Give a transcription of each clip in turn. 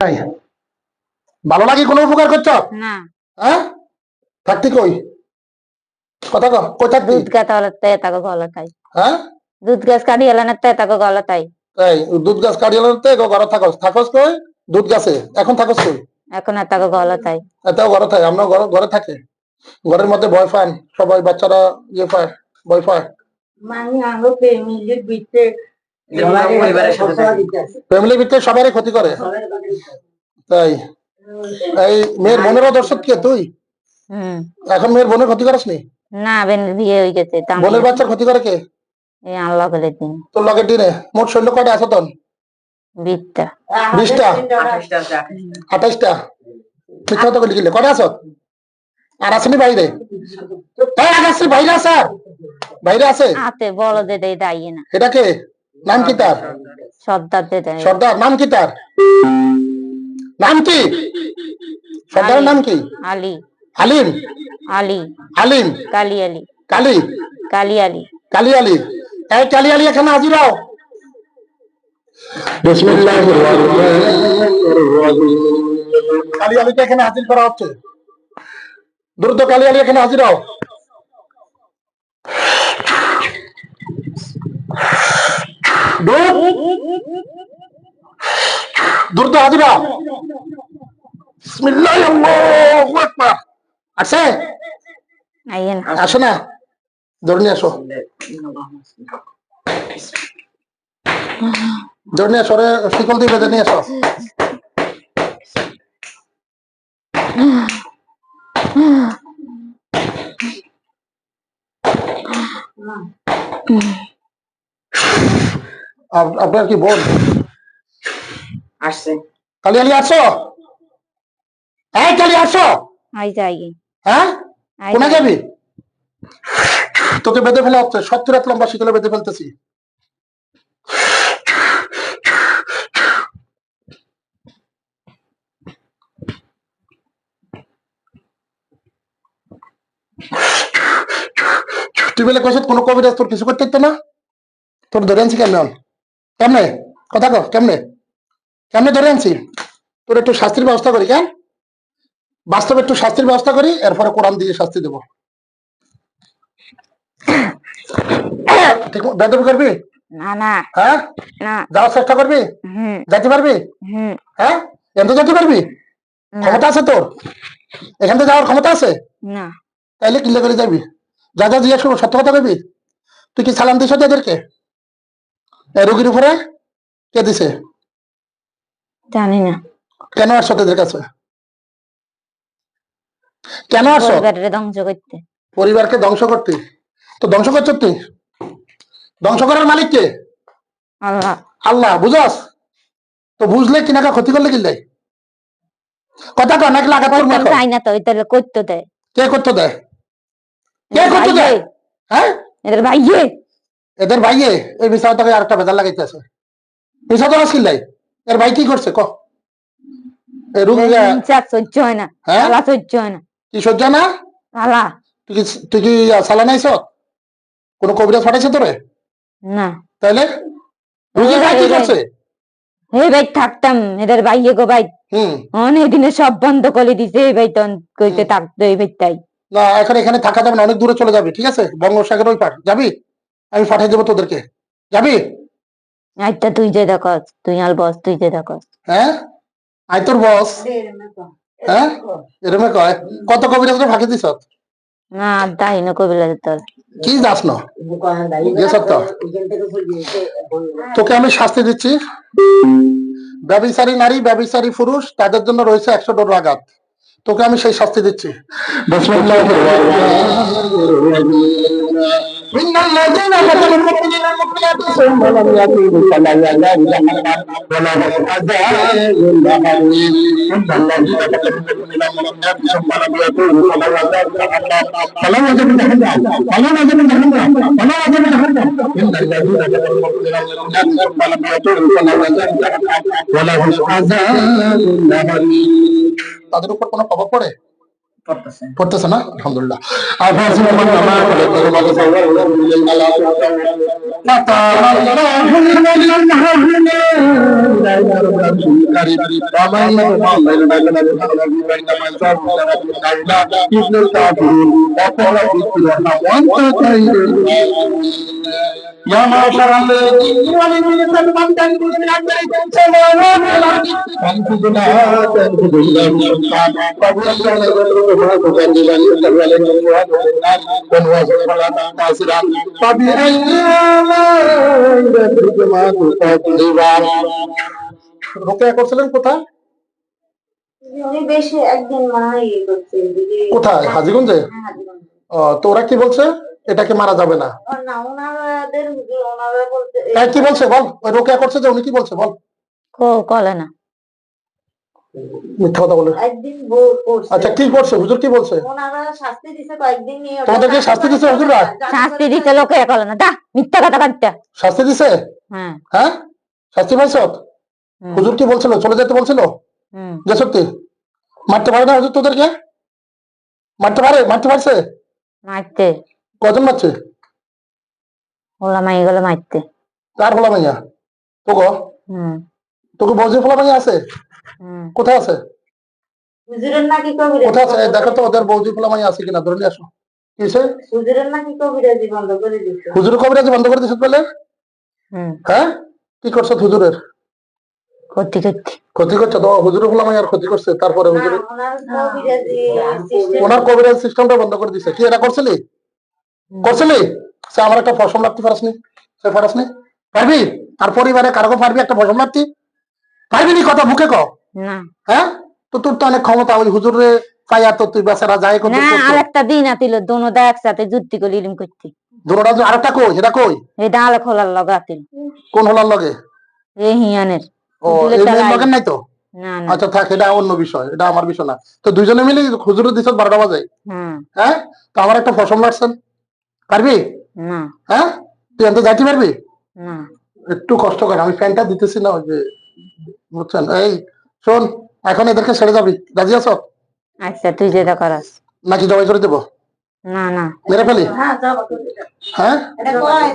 নাই? ভালো লাগে কোনো উপকার করছ? না। হ্যাঁ? থাকতি কই? কথা কো কই থাকতি? দুধ গাছ হলতে তাকে গলতাই হ্যাঁ? দুধ গাছ কাটি এলানাতে তাকে গলতাই তাই। দুধ গাছ কাটিয়ে লতে ঘরে থাকস। থাকস কই? দুধ গাছে। এখন থাকস কই? এখন আর তাকে গলতাই এটাও ঘরে থাকে আমরা ঘরে ঘরে থাকে। ঘরের মধ্যে ভয় পান সবাই বাচ্চারা ইয়ে পায় ভয় পায়। মানে আঙ্গো পরিবারের সাথে ফ্যামিলির ভিতরে সবারই ক্ষতি করে। তাই। এই মেয়ের বোনেরও দর্শক কে তুই? এখন মেয়ের বোনের ক্ষতি করিস নি না বেন বিয়ে হয়ে গেছে বোনের বাচ্চার ক্ষতি করে কে? এই আল্লাহ করে দিন। তোর লগের দিনে মোট শৈল্য কয়টা আছে তোর? বিটটা বিশটা? আঠাশটা মিথ্যা কথা বলি গেলে কটা আছো আর আসেনি বাইরে? বাইরে আছে? বাইরে আছে? হাতে বড় দে দেয় দাইয়ে না। এটা কে? নাম কি তার? সর্দার সর্দার নাম কি তার? নাম কি? সর্দারের নাম কি? আলী। আলিম। আলী। আলিম। কালি আলী। কালী। কালি আলী। কালী আলী। এই কালী আলী এখানে হাজির হও। কালী আলীকে এখানে হাজির করা হচ্ছে। দ্রুত কালী আলী এখানে হাজির হও দ্রুত হাজির। আছে? না আসো না। ধরে নিয়ে আসো। ধরে নিয়ে আসো শিকল দিয়ে বেঁধে নিয়ে আসো। আপ- আপনার কি বোন? আসছে। কালি আলি আসো এই কালি আসো আই যাই। হ্যাঁ? কোনে যাবি? তোকে বেঁধে ফেলা হচ্ছে সত্তর হাত লম্বা শিকলে বেঁধে ফেলতেছি। তুই বলে কইছত কোনো কবিরাজ তোর কিছু করতে না? তোর ধরে আনছি কেমন? কেমনে? কথা কর কেমনে? কেমনে ধরে আনছি? তোর একটু শাস্তির ব্যবস্থা করি কেন বাস্তবে একটু শাস্তির ব্যবস্থা করি এরপরে কোরআন দিয়ে শাস্তি দেবো। ঠিক বেদব করবি? না না। হ্যাঁ? যাওয়ার চেষ্টা করবি? পারবি? হ্যাঁ? এমনি যেতে পারবি? ক্ষমতা আছে তোর? এখান থেকে যাওয়ার ক্ষমতা আছে? না। তাইলে কিল্লে করে যাবি। যা যা জিজ্ঞেস করব সত্য কথা কবি তুই কি সালাম দিস এদেরকে রুগীর উপরে? কে দিছে? জানি না কেন আসছো তোদের কাছে? কেন আসো পরিবারের ধ্বংস করতে। পরিবারকে ধ্বংস করতে? তো ধ্বংস করছ তুই ধ্বংস করার মালিক কে? আল্লাহ। আল্লাহ বুঝাস? তো বুঝলে কিনাকা ক্ষতি করলে কিনলে কথা কর নাকি লাগা তোর চাই না তো তাহলে করতে দেয়। কে করতে দেয়? কে করতে দেয়? হ্যাঁ? এদের ভাইয়ে। এদের ভাইয়ে? এই বিষয় তোকে আরেকটা বেজার লাগাইতে আছে। বিষয় তো কিনলাই এর ভাই কি করছে? ক এই সহ্য হয় না? আলা সহ্য না। কি সহ্য না? আলা তুই কি তুই কি সালা নাইছ? কোন কবিরাজ পাঠাইছে তোরে? না। রুগী ভাই কি করছে? এই ভাই থাকতাম। এদের ভাইয়ে গো ভাই। হুম। অনেক দিনে সব বন্ধ করে দিছে। এই ভাই তখন কইতে থাকতো এই ভাই তাই। না এখন এখানে থাকা যাবে না। অনেক দূরে চলে যাবি ঠিক আছে? বঙ্গোপসাগর ওই পার। যাবি? আমি পাঠিয়ে দেবো তোদেরকে। যাবি? তুই যে দেখস তুই আর বস তুই যে দেখস হ্যাঁ? আই তোর বস? হ্যাঁ? এরমে কয় কত কবিরাজ ফাঁকি দিছ? না তাই না কবিলা তোর। কি যাস না? Yes, sir. তোকে আমি শাস্তি দিচ্ছি। ব্যবিচারী নারী ব্যবিচারী পুরুষ তাদের জন্য রয়েছে একশো ডোর আঘাত। তোকে আমি সেই শাস্তি দিচ্ছি। إن الذين قتلوا المؤمنين والمؤمنات ثم لم يتوبوا فلا يزال جهنم ولهم عذاب أليم إن الذين قتلوا المؤمنين والمؤمنات ثم لم يتوبوا فلا يزال جهنم فلا يزال جهنم فلا يزال جهنم فلا يزال جهنم إن الذين قتلوا المؤمنين والمؤمنات ثم لم يتوبوا فلا يزال جهنم ولهم عذاب أليم তাদের উপর কোনো প্রভাব পড়ে করতেছে পড়তেছে না আলহামদুলিল্লাহ আর ফাসি মান নামা করে করে বাবা সাল্লাল্লাহু আলাইহি ওয়া সাল্লাম يا معشر الذين والذين من تنفذ من أجركم سماوات أنفذنا تنفذ إلا بسلطان فبلغنا ذكركم تكذبا يستوى لكم وهذا الناس ونواصل فلا تنتصرا فبأي آلاء ربكما تكذبان রোকেয়া করছিলেন কোথায় উনি বেশি একদিন মনে হয় ইয়ে করছে দিদি কোথায় হাজিগঞ্জে হ্যাঁ, হাজীগঞ্জে। ও, তো ওরা কি বলছে এটাকে মারা যাবে না। কি বলছে? বল ওই রোকেয়া করছে যে উনি কি বলছে? বল। কলে না। মিথ্যা কথা বলে। আচ্ছা কি করছে? হুজুর কি বলছে? ওনারা শাস্তি দিছে কয়েকদিন নিয়ে। ওটা তোমাদেরকে শাস্তি দিছে হুজুররা? শাস্তি দিতে লোকে কলে না। দা মিথ্যা কথা শাস্তি দিছে? হ্যাঁ। হ্যাঁ? শাস্তি পাইছ? হুজুর কি বলছিল? চলে যেতে বলছিল? হুম। যে সত্যি? মারতে পারে না হুজুর তোদেরকে? মারতে পারে? মারতে পারছে? মারতে। কজন মারছে? ওলা মাই গেলো মারতে। কার ফলা মাইয়া তোকে হুম। তোকে বৌজি ফলা মাইয়া আছে? হুম। কোথায় আছে? হুজুরের নাকি কবিরাজি কোথায় আছে? দেখো তো ওদের বৌজি ফলা মাইয়া আছে কিনা ধরে নিয়ে আসো। কি হয়েছে হুজুরের নাকি কবিরাজি বন্ধ করে দিচ্ছে হুজুর কবিরাজ বন্ধ করে বলে? হুম। হ্যাঁ? কি করছ হুজুরের? করতে করতে ক্ষতি করছে? তো হুজুর ফলা মাইয়ার ক্ষতি করছে তারপরে হুজুর ওনার কবিরাজি system- ওনার কবিরাজ সিস্টেমটা বন্ধ করে দিছে। কি এটা করছিলি করছিলি? সে আমার একটা ফসল লাগতে পারসনি সে পারসনি পারবি? আর পরিবারে কারও পারবি একটা ফসল লাগতি পারবি নি কথা মুখে ক হ্যাঁ? তো তোর তো অনেক ক্ষমতা ওই হুজুরে পাইয়া তো তুই বেচারা যাই কত না আর একটা দিন আতিল দোনো দা একসাথে যুদ্ধি করে ইলিম করতে। দুটা যে আরেকটা কই? এটা কই? এই ডাল খোলার লগাতিল কোন হলার লগে? এই হিয়ানের। ও এই লগে নাই তো? না না। আচ্ছা থাক এটা অন্য বিষয় এটা আমার বিষয় না। তো দুইজনে মিলে হুজুরে দিছত বারোটা বাজে? হ্যাঁ হ্যাঁ? তো আমার একটা ফসল লাগছেন পারবি? না। হ্যাঁ? তুই এত যাইতে পারবি? না। একটু কষ্ট কর আমি ফ্যানটা দিতেছি না ওই যে বুঝছেন? এই শোন এখন এদেরকে ছেড়ে যাবি। রাজি আছো? আচ্ছা তুই যেটা করাস। নাকি জবাই করে দেবো? না না। মেরে ফেলি? হ্যাঁ। হ্যাঁ?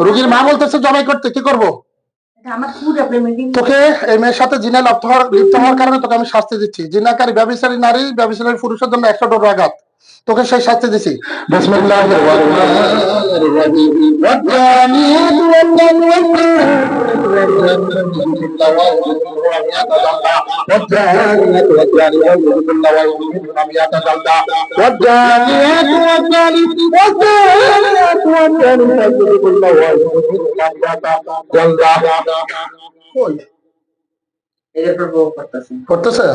রুগীর মা বলতেছে জবাই করতে কি করব? তোকে এই মেয়ের সাথে জিনা লিপ্ত হওয়ার লিপ্ত হওয়ার কারণে তোকে আমি শাস্তি দিচ্ছি। জিনাকারী ব্যবসারী নারী ব্যবসারী পুরুষের জন্য একশো ডোর আঘাত। তোকে সেই শাস্তি দিছি। করতেছে?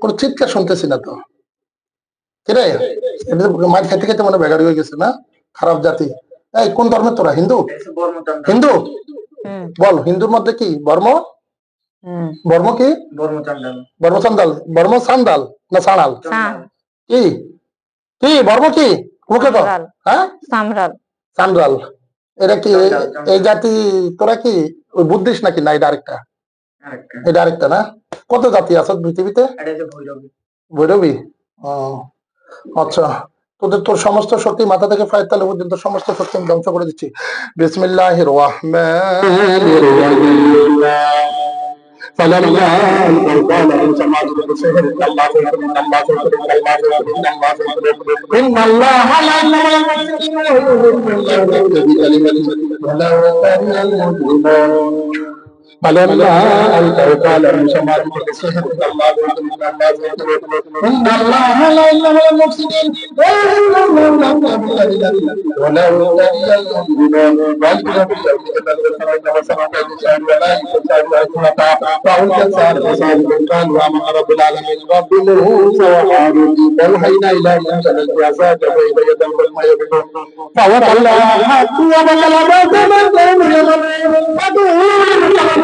কোনো চিৎকার শুনতেছি না তো। কিরে? এটা মাছ খেতে খেতে মনে বেগাড়ি হয়ে গেছে না? খারাপ জাতি। এই কোন ধর্মের তোরা? হিন্দু? হিন্দু? বল হিন্দুর মধ্যে কি? বর্ম? বর্ম কি? বর্ম চান্দাল। বর্ম সান্দাল না সানাল কি? কি? বর্ম কি? মুখে তো। হ্যাঁ? সামরাল। সান্দাল এরা কি এই- জাতি তোরা কি? ওই বুদ্ধিস নাকি? না এটা আরেকটা। এটা আরেকটা না? কত জাতি আছে পৃথিবীতে? এটা ভৈরবী। ভৈরবী? ও, আচ্ছা তোদের তোর সমস্ত শক্তি মাথা থেকে পায়ের তালে পর্যন্ত সমস্ত শক্তি আমি ধ্বংস করে দিচ্ছি বিসমিল্লাহ রহমানির রহিম فلما قال موسى ما تريد سحر ان الله سيحب ان الله سيحب ان الله سيحب ان الله سيحب ان الله لا يؤمن فلما ألقوا قال موسى ما المفسدين إن الله يريد أن لا إن الله لا إله إلا المفسدين وإن الله لم يهدي الذين ولو يهدي المؤمنون ولكن الذين تدبرون وسمعوا بشأن أولئك كانوا أكونتا فهم كسار فساد قالوا آمنا رب العالمين رب موسى وهارون وأوحينا إلى موسى أن يزاد بين يدي ما يبدون فوضع الله حق وبلغ ما تمنى من يوم فدعوه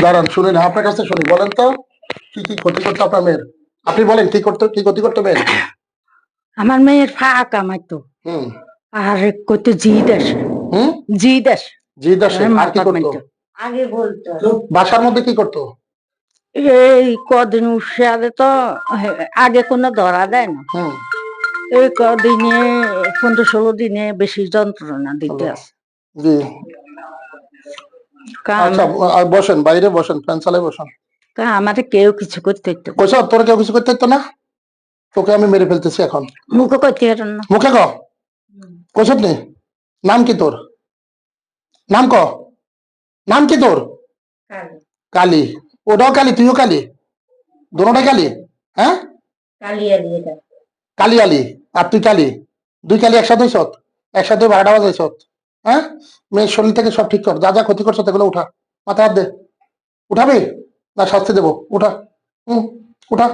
দাঁড়ান শুনুন আপনার কাছে শুনি বলেন তো কি কি ক্ষতি করতো আপনার মেয়ের? আপনি বলেন কি করতো কি ক্ষতি করতো মেয়ের? আমার মেয়ের ফা কামাইতো হুম। আর জিদ আসে। জিদ আসে। আর কি করতো? আগে বলতো। বাসার মধ্যে কি করতো? এই কদিন উৎসাহে তো আগে কোনো ধরা দেয় না। হুম। এই কদিনে পনেরো ষোলো দিনে বেশি যন্ত্রণা দিতে আছে। জি। আচ্ছা আর বসেন বাইরে বসেন ফ্যান চালায় বসেন। কা আমাদের কেউ কিছু করতে। তোর কেউ কিছু করতে না? তোকে আমি মেরে ফেলতেছি এখন। মুখে করতে পারেন না। মুখে ক? নাম কি তোর? নাম ক? নাম কি তোর? কালী। ওটাও কালী তুইও কালী? দোনোটাই কালী? হ্যাঁ? কালিয়া দিয়ে এটা কালী আলী আর তুই কালি। দুই কালি একসাথে সত একসাথে বারোটা বাজে সত হ্যাঁ? মেয়ের শরীর থেকে সব ঠিক কর যা যা ক্ষতি করছ সেগুলো উঠা। মাথা হাত দে। উঠাবি? না শাস্তি দেবো। উঠা। হুম? উঠা।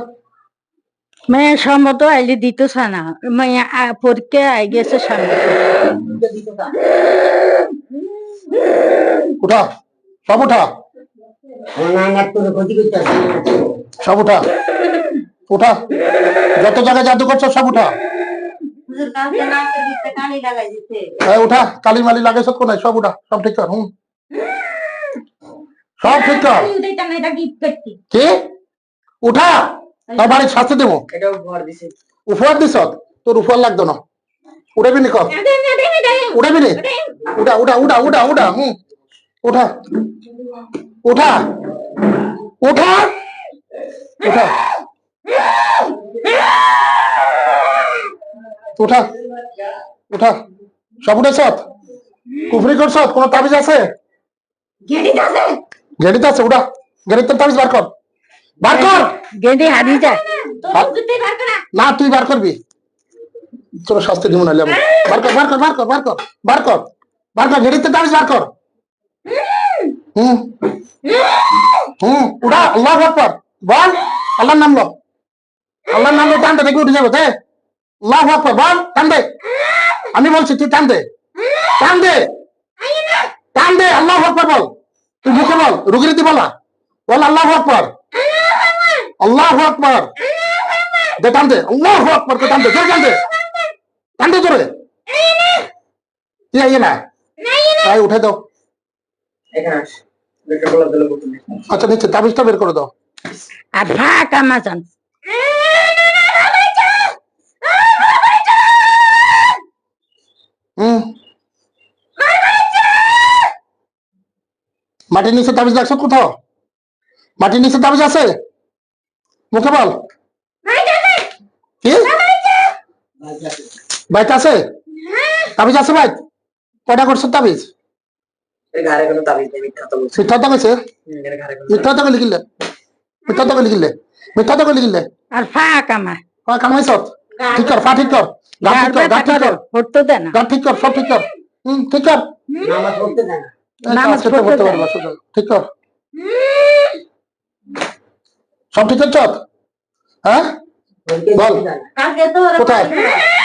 মেয়ে সম্মত আইলে দিত না। মেয়ে পরীক্ষা আই গেছে উঠা। সব উঠা। সব উঠা। উঠা যত জায়গায় জাদু করছ, সব উঠা এই উঠা কালি মালি লাগে সব কোনায়, সব উঠা সব ঠিক কর, হুম। সব ঠিক কর। কি? উঠা তার বাড়ির শাস্তি দেবো। উপহার দিস, তোর উপহার লাগতো না। উঠাবি নি কর উঠাবি নি। উঠা উঠা উঠা উঠা উঠা, হুম। উঠা উঠা উঠা উঠা উঠা উঠা। সব উঠেছ? কুফরি করছ? কোন তাবিজ আছে? গেড়িতে আছে। উঠা। গেড়িতে তাবিজ বার কর। বার কর! গেঁদে হারিয়ে যায় না তুই বার করবি। তোর শাস্তি দিব নাহলে আমি বার কর বার কর বার কর বার কর বার কর বার কর গেড়িতে তাবিজ বার কর। হুম। হুম উঠা আল্লাহ আকবার। বল আল্লাহর নাম লো। আল্লাহর নাম লো টান দে দেখবি উঠে যাবে তাই আল্লাহ আকবার বল টান দে। আমি বলছি তুই টান দে। টান দে। টান দে আল্লাহ আকবার বল। তুই মুখে বল রুগী রীতি বলা বল আল্লাহ আকবার। আল্লাহ আকবার। দে টান দে আল্লাহ আকবার কে টান দে জোরে টান দে। টান দে জোরে। কি আইয়ে না? আয় উঠে দাও। আচ্ছা নিচে তাবিজটা বের করে দাও। আর ফা কামাজান মাটির নিচে তাবিজ রাখছো কোথাও? মাটির নিচে তাবিজ আছে? মুখে বল। কি? বাইক আছে? তাবিজ আছে বাইক? কয়টা করছ তাবিজ কইছে? আর ফা কামা কামাইছ? ঠিক কর ঠিক কর। ঠিক কর গাছ ঠিক কর। পড়তে দেয় না। গাছ ঠিক কর সব ঠিক কর। হুম ঠিক কর। নামাজ পড়তে দেয় না। এই নামাজ কাজ করতে। পারবা ঠিক সব ঠিক করছ? হ্যাঁ? বল। কোথায়?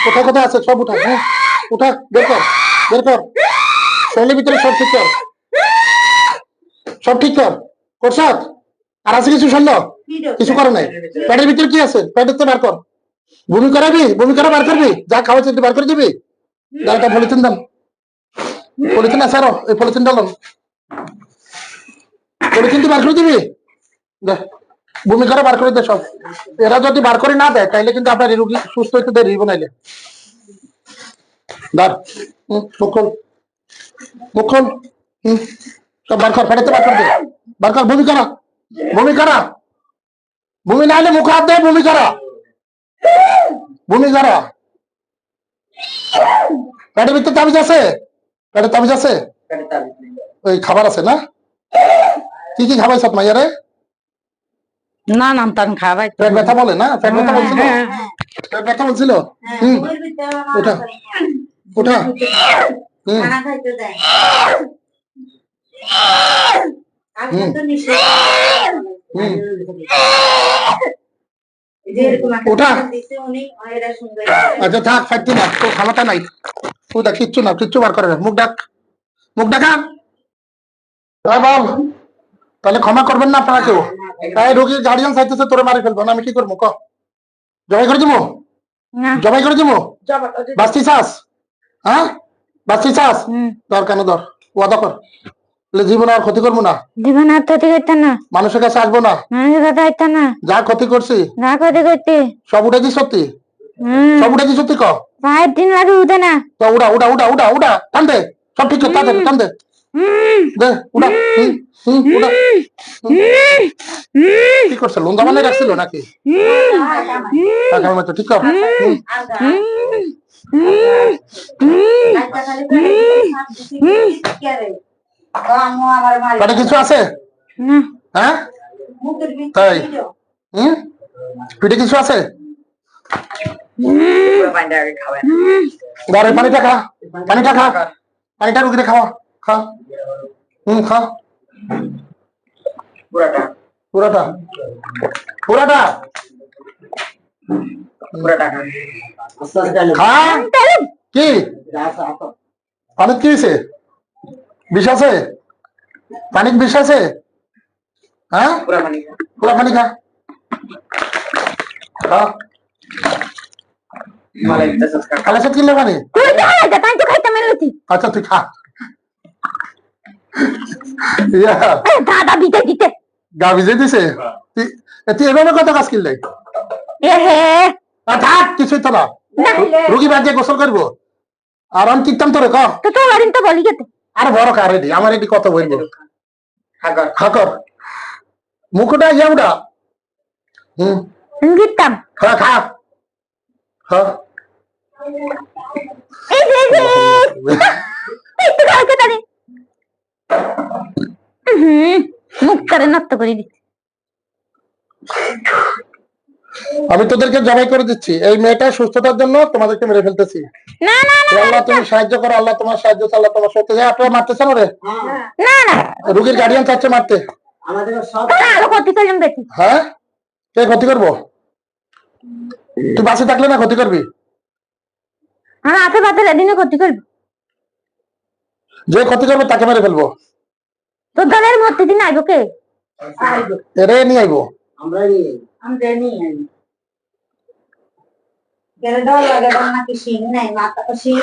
কোথায় কোথায় আছে? সব উঠা হ্যাঁ? উঠা বের কর বের কর। শরীরের ভিতরে সব ঠিক কর। সব ঠিক কর। করছ? আর আছে কিছু শুনলো কিছু করে নাই। পেটের ভিতরে কি আছে? পেটের তো বার কর। বমি করাবি? বমি করা বার করবি? যা তুই বার করে দিবি? একটা পলিথিন দাম। পলিথিন আছে আরও এই পলিথিন ডালন পলিথিন তুই বার করে দিবি? দে বমি করে বার করে দে সব। এরা যদি বার করে না দেয় তাইলে কিন্তু আপনার রুগী সুস্থ হইতে দেরি হইব নাইলে। দাঁড় হুম, মুখ খোল। মুখ খোল। হুম, সব বার কর বার কর দে। বার কর বমি করা বমি করা বমি না মুখ হাত দেয় বমি করা বমি করা পেটের ভিতরে তাবিজ আছে? পেটের তাবিজ আছে? পেটে তাবিজ নেই। ওই খাবার আছে না? কি কি খাবাই সব মাইয়ারে না নাম তান খাওয়াই পেট ব্যথা বলে না? পেট ব্যথা বলছিল? পেট ব্যথা বলছিল? হুম। ওটা ওটা হুম। হুম। আচ্ছা থাক ফাইতে না তো ক্ষমতা নাই। তুই কিচ্ছু না কিচ্ছু বার করে না মুখ ডাক মুখ ডাকা। বল তাহলে ক্ষমা করবেন না আপনারা কেউ? রোগীর গার্ডিয়ান চাইতেছে তোরে মারি ফেলব না আমি কি করব? ক। জবাই করে দিব না। জবাই করে দিব বাস্তি চাস? হ্যাঁ? বাস্তি চাস? হুম। দর কেন দর ওয়াদা কর। জীবন আর ক্ষতি করব না। জীবন আর ক্ষতি করতে না। মানুষের কাছে আসব না। মানুষের কথা হইতে না। যা ক্ষতি করছি। না ক্ষতি করতে সব উঠে দি সত্যি? হুম। সব উঠে দি সত্যি ক? পায়ের দিন লাগে উঠে না। তো উড়া উড়া উড়া উড়া উড়া টান দে। সব ঠিক আছে তাড়াতাড়ি টান দে। দে উড়া। হুম, হুম, উড়া। কি করছে লোন জমানে রাখছিল নাকি? ঠিক কর। হুম, একটা খালি পেটে কিছু আছে? হ্যাঁ? তাই? হুম? পিঠে কিছু আছে? পানিটা ঘরে পানিটা খা। পানিটা খা। পানিটা রুগীরে খাওয়া। খা। হুম খা। পুরাটা। পুরাটা। পুরাটা। খা। কি? পানির কি হয়েছে? বিষ আছে? পানির বিষ আছে? হ্যাঁ? পুরা পানি খান পুরা পানি খা খা মালাই দিতেছে কাকা কালে সাথে কিনলে পানি তুই তো খাইতে তাই তো খাইতে মেলতি আচ্ছা তুই খা। দাদা দিতে দিতে গা ভিজে দিছে? তুই এ, তুই এভাবে কত কাজ কিনলে? এ হে। থাক কিছুই তো না। রুগী বাদ গোসল করব। আর আমি কিনতাম তোরে ক? তো তো বলি গেতে আর বড় কার এটি আমার এটি কত বলব? খাগর হাকর মুখটা ইয়াউডা হুম। গিতাম খা খা। খা। এই যে এই যে। এই তো খাইতে তারে হুম মুখ করে নষ্ট করে দিচ্ছে। আমি তোদেরকে জবাই করে দিচ্ছি। এই মেয়েটা সুস্থতার জন্য তোমাদেরকে মেরে ফেলতেছি। না না না আল্লাহ তুমি সাহায্য করো আল্লাহ তোমার সাহায্য আল্লাহ তোমার সত্যি যায় আপনারা মারতেছেন ওরে? না না রুগীর গার্ডিয়ান চাচ্ছে মারতে। তোরা আরও ক্ষতি করলাম দেখি। হ্যাঁ? কে ক্ষতি করব? তুই বাসে থাকলে না ক্ষতি করবি? এদিনে ক্ষতি করবি। যে ক্ষতি করবে তাকে মেরে ফেলব। তোর দলের মধ্যে দিন আইব কে? এরে নিয়ে আইবো। আমরা নিয়ে আনি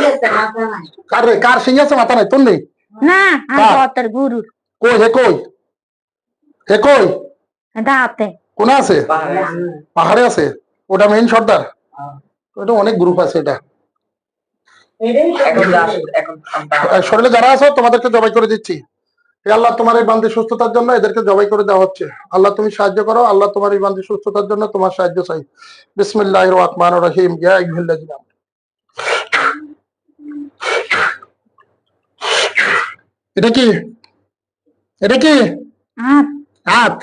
আছে মাথা নাই কার সিং আছে মাথা নাই তোর নেই না আমার তোর কই হে কই হে কই দাঁতে কোন আছে পাহাড়ে আছে ওটা মেইন সর্দার ওটা অনেক গ্রুপ আছে এটা শরীরে যারা আছো তোমাদেরকে জবাই করে দিচ্ছি হে আল্লাহ তোমার এই বান্দি সুস্থতার জন্য এদেরকে জবাই করে দেওয়া হচ্ছে। আল্লাহ তুমি সাহায্য করো আল্লাহ তোমার এই বান্দি সুস্থতার জন্য তোমার সাহায্য চাই। বিসমিল্লাহির রহমানির রহিম। ইয়া। এটা কি? এটা কি? হাত। হাত।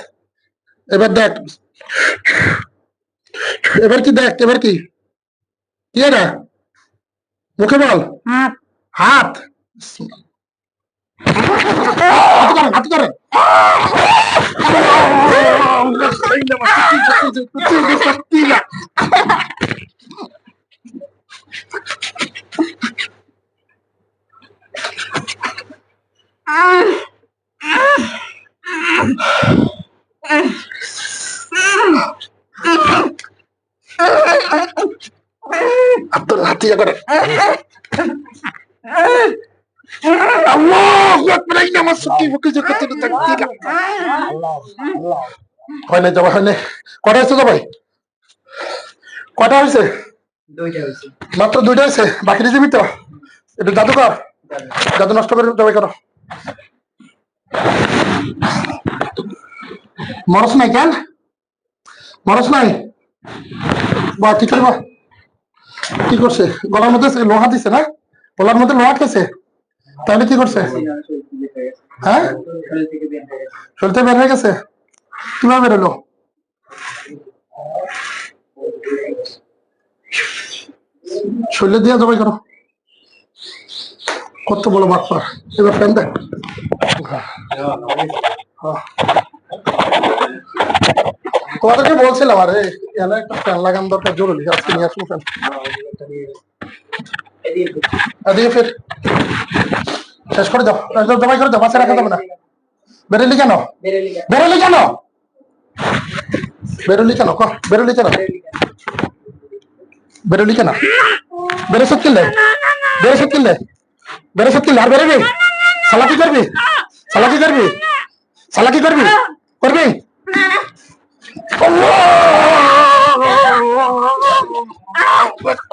এবার দেখ। এবার কি দেখ? এবার কি? কি এটা? মুখে বল। হাত। হাত হাত হাত আব্দুল হাতিয়া করে আল্লাহু আকবার এই নামাজ সুকি বুকে যে কত তাকবীর হয় না যাবা হয় না কটা হয়েছে যাবাই মাত্র দুইটা হয়েছে। বাকি দিবি তো একটু জাদু কর জাদু নষ্ট করে জবাই করো মরস নাই কেন মরস নাই বা কি করব কি করছে গলার মধ্যে লোহা দিছে না গলার মধ্যে লোহা খেয়েছে তাহলে কি করছে? হ্যাঁ? থেকে বের হয়ে গেছে। কীভাবে বেরোলো শরীরে দিয়ে জবাই করো। কত বড় বাটপার এবার ফ্যান দেখ। তোমাদেরকে বলছিলাম, আরে এখানে একটা ফ্যান লাগানো দরকার, জরুরি। আজকে নিয়ে আসব ফ্যান। ফের শেষ করে দাও। একদম জমাই করে দাও বাসে রাখা যাবে না। বেরোলি কেন? বেরেলি বেরোলি কেন? বেরোলি কেন? ক বেরোলি কেন? বেরোলি কেন? বেরোসত কিনলে? বেরোসত কিনলে? বেরোসত কিনলে? আর বেরোবি সালা কি করবি? সালা কি করবি? সালা কি করবি? করবি?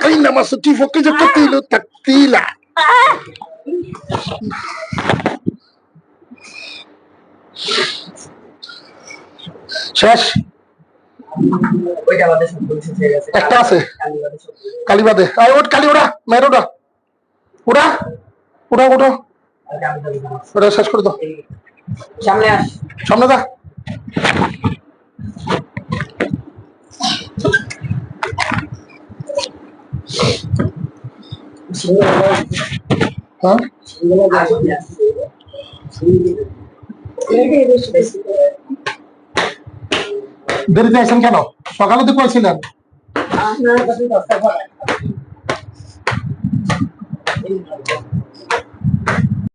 Ay, naman ka dyan katilo taktila. শেষ একটা আছে। কালীবাদে আয় ওট কালী ওরা মেয়ের ওরা ওরা ওটা না। ওটা শেষ করে দাও সামনে যা হ্যাঁ আর সামনে আস। দেরিতে আসেন কেন? সকালে তো কয়েছিলেন আপনার